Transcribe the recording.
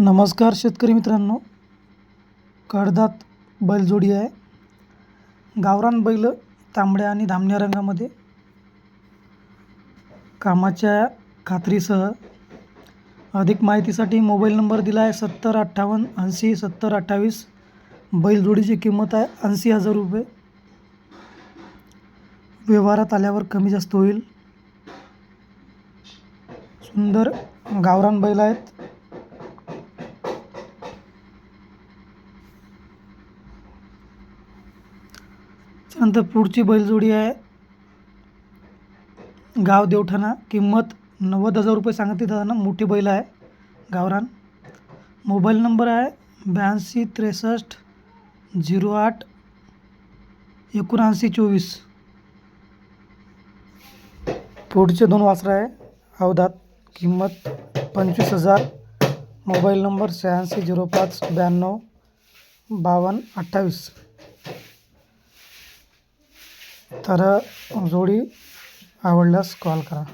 नमस्कार शेतकरी मित्रांनो. कडदात बैलजोडी आहे. गावरान बैल तांबड्या आणि धामण्या रंगामध्ये कामाच्या खात्रीसह अधिक माहितीसाठी मोबाईल नंबर दिला आहे सत्तर अठ्ठावन्न ऐंशी सत्तर अठ्ठावीस. बैलजोडीची किंमत आहे ऐंशी हजार रुपये. व्यवहारात आल्यावर कमी जास्त होईल. सुंदर गावरान बैल आहेत. त्यानंतर पुढची बैलजोडी आहे. गाव देवठाणा. किंमत नव्वद हजार रुपये सांगते दादा मोठी बैल आहे. गावरान. मोबाईल नंबर आहे ब्याऐंशी त्रेसष्ट झिरो आठ एकोणऐंशी चोवीस. पुढचे दोन वासरं आहे. अवधात. किंमत पंचवीस हजार. मोबाईल नंबर शहाऐंशी झिरो पाच ब्याण्णव बावन्न अठ्ठावीस. तर जोडी आवडल्यास कॉल करा.